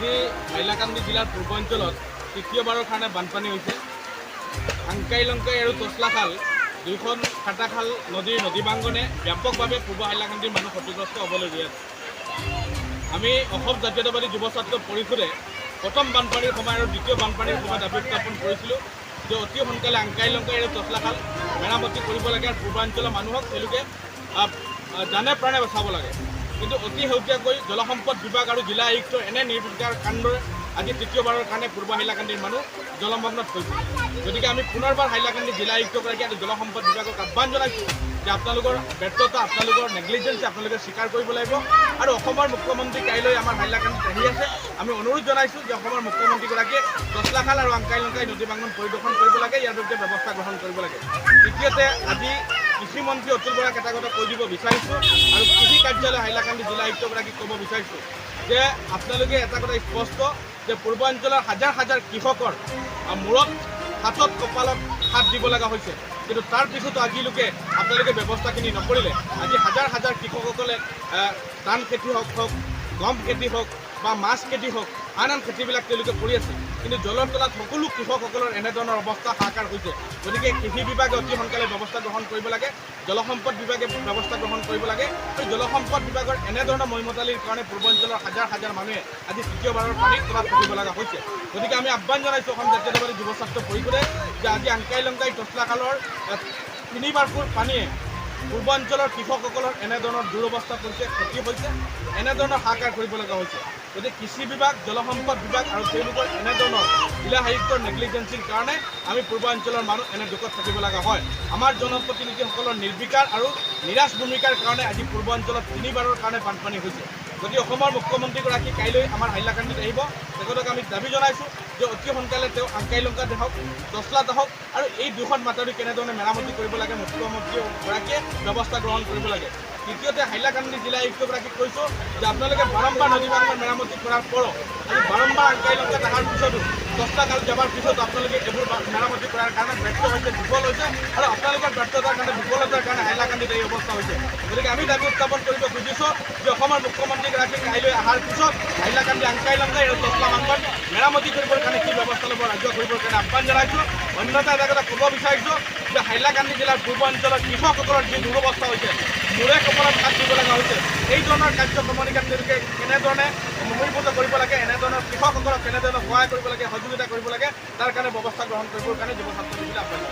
আজি হাইলাকান্দি জিলাৰ পূৰ্বাঞ্চলত তৃতীয়বাৰৰ কাৰণে বানপানী হৈছে। হাংকাই লংকাই আৰু তচলাখাল দুয়োখন খাটাখাল নদীৰ নদী বাংগনে ব্যাপকভাৱে পূৰ্ব হাইলাকান্দিৰ মানুহ ক্ষতিগ্ৰস্ত হ'বলৈ গৈ আছে। আমি অসম জাতীয়তাবাদী যুৱ ছাত্ৰ পৰিষদে প্ৰথম বানপানীৰ সময় আৰু দ্বিতীয় বানপানীৰ সময়ত দাবি উত্থাপন কৰিছিলোঁ যে অতি সোনকালে আংকাই লংকাই আৰু তচলাখাল মেৰামতি কৰিব লাগে আৰু পূৰ্বাঞ্চলৰ মানুহক তেওঁলোকে জানে প্ৰাণে বচাব লাগে। কিন্তু অতি শেহতীয়াকৈ জলসম্পদ বিভাগ আৰু জিলা আয়ুক্তৰ এনে নিৰ্বিচাৰ কাণ্ডৰে আজি তৃতীয়বাৰৰ কাৰণে পূৰ্ব হাইলাকান্দিৰ মানুহ জলমগ্নত হৈছে গতিকে আমি পুনৰবাৰ হাইলাকান্দি জিলা আয়ুক্তগৰাকী আৰু জলসম্পদ বিভাগক আহ্বান জনাইছোঁ যে আপোনালোকৰ ব্যৰ্থতা, আপোনালোকৰ নেগলিজেঞ্চি আপোনালোকে স্বীকাৰ কৰিব লাগিব আৰু অসমৰ মুখ্যমন্ত্ৰী কাইলৈ আমাৰ হাইলাকান্দিত আহি আছে। আমি অনুৰোধ জনাইছোঁ যে অসমৰ মুখ্যমন্ত্ৰীগৰাকীয়ে দচলাখাল আৰু আংকাই লংকাই নদী বাংগন পৰিদৰ্শন কৰিব লাগে, ইয়াৰ বিৰুদ্ধে ব্যৱস্থা গ্ৰহণ কৰিব লাগে। দ্বিতীয়তে আজি কৃষিমন্ত্ৰী অতুল বৰাক এটা কথা কৈ দিব বিচাৰিছোঁ আৰু কৃষি কাৰ্যালয় হাইলাকান্দি জিলা আয়ুক্তগৰাকীক ক'ব বিচাৰিছোঁ যে আপোনালোকে এটা কথা স্পষ্ট, যে পূৰ্বাঞ্চলৰ হাজাৰ হাজাৰ কৃষকৰ মূৰত হাতত কপালত হাত দিব লগা হৈছে। কিন্তু তাৰ পিছতো আজিলৈকে আপোনালোকে ব্যৱস্থাখিনি নকৰিলে। আজি হাজাৰ হাজাৰ কৃষকসকলে ধান খেতি হওক হওক গম খেতি হওক বা মাছ খেতি হওক আন আন খেতিবিলাক তেওঁলোকে কৰি আছে। কিন্তু জলৰ তলাত সকলো কৃষকসকলৰ এনেধৰণৰ অৱস্থা হাহাকাৰ হৈছে। গতিকে কৃষি বিভাগে অতি সোনকালে ব্যৱস্থা গ্ৰহণ কৰিব লাগে জলসম্পদ বিভাগে ব্যৱস্থা গ্ৰহণ কৰিব লাগে। আৰু জলসম্পদ বিভাগৰ এনেধৰণৰ মহিমতালিৰ কাৰণে পূৰ্বাঞ্চলৰ হাজাৰ হাজাৰ মানুহে আজি তৃতীয়বাৰৰ পানীৰ তলাত থাকিব লগা হৈছে। গতিকে আমি আহ্বান জনাইছোঁ অসম জাতীয়তাবাদী যুৱ ছাত্ৰ পৰিষদে যে আজি আংকাই লংকাই টচলাখালৰ আহ, তিনিবাৰকৈ পানীয়ে পূৰ্বাঞ্চলৰ কৃষকসকলৰ এনেধৰণৰ দুৰৱস্থা কৰিছে ক্ষতি হৈছে, এনেধৰণৰ হাহাকাৰ কৰিব লগা হৈছে। গতিকে কৃষি বিভাগ, জলসম্পদ বিভাগ আৰু তেওঁলোকৰ এনেধৰণৰ জিলা আয়ুক্তৰ নেগলিজেঞ্চিৰ কাৰণে আমি পূৰ্বাঞ্চলৰ মানুহ এনে দুখত থাকিব লগা হয়। আমাৰ জনপ্ৰতিনিধিসকলৰ নিৰ্বিকাৰ আৰু নিৰাশ ভূমিকাৰ কাৰণে আজি পূৰ্বাঞ্চলত তিনিবাৰৰ কাৰণে বানপানী হৈছে। গতিকে অসমৰ মুখ্যমন্ত্ৰীগৰাকী কাইলৈ আমাৰ হাইলাকান্দিত আহিব তেখেতক আমি দাবি জনাইছোঁ যে অতি সোনকালে তেওঁ আংকাই লংকাত আহক দচলাত আহক আৰু এই দুখন মাথাউৰি কেনেধৰণে মেৰামতি কৰিব লাগে, মুখ্যমন্ত্ৰীগৰাকীয়ে ব্যৱস্থা গ্ৰহণ কৰিব লাগে। দ্বিতীয়তে হাইলাকান্দি জিলা আয়ুক্তগৰাকীক কৈছোঁ যে আপোনালোকে বাৰম্বাৰ নদী বান্ধৰ মেৰামতি কৰাৰ পৰো আজি বাৰম্বাৰ আংকাই লংকাত অহাৰ পিছতো দহটা কাল যাবাৰ পিছতো আপোনালোকে এইবোৰ মেৰামতি কৰাৰ কাৰণে ব্যৰ্থ হৈছে বিফল হৈছে আৰু আপোনালোকৰ ব্যৰ্থতাৰ কাৰণে বিফলতাৰ কাৰণে হাইলাকান্দিত এই অৱস্থা হৈছে। গতিকে আমি দাবি উত্থাপন কৰিব খুজিছোঁ যে অসমৰ মুখ্যমন্ত্ৰীগৰাকী কাইলৈ অহাৰ পিছত হাইলাকান্দি আংকাই লংকাই আৰু দহলা মাংগন মেৰামতি কৰিবৰ কাৰণে কি ব্যৱস্থা ল'ব, ৰাজ্য কৰিবৰ কাৰণে আহ্বান জনাইছোঁ। অন্যথা এটা কথা ক'ব বিচাৰিছোঁ যে হাইলাকান্দি জিলাৰ পূৰ্বাঞ্চলৰ কৃষকসকলৰ যি দুৰৱস্থা হৈছে মূৰে কপালত হাত দিব লগা হৈছে। এই ধৰণৰ কাৰ্যক্ৰমণিকাত তেওঁলোকে কেনেধৰণে মূলীভূত কৰিব লাগে, এনেধৰণৰ কৃষকসকলক কেনেধৰণে সহায় কৰিব লাগে, সহযোগিতা কৰিব লাগে, তাৰ কাৰণে ব্যৱস্থা গ্ৰহণ কৰিবৰ কাৰণে যুৱ ছাত্ৰ জনাইছোঁ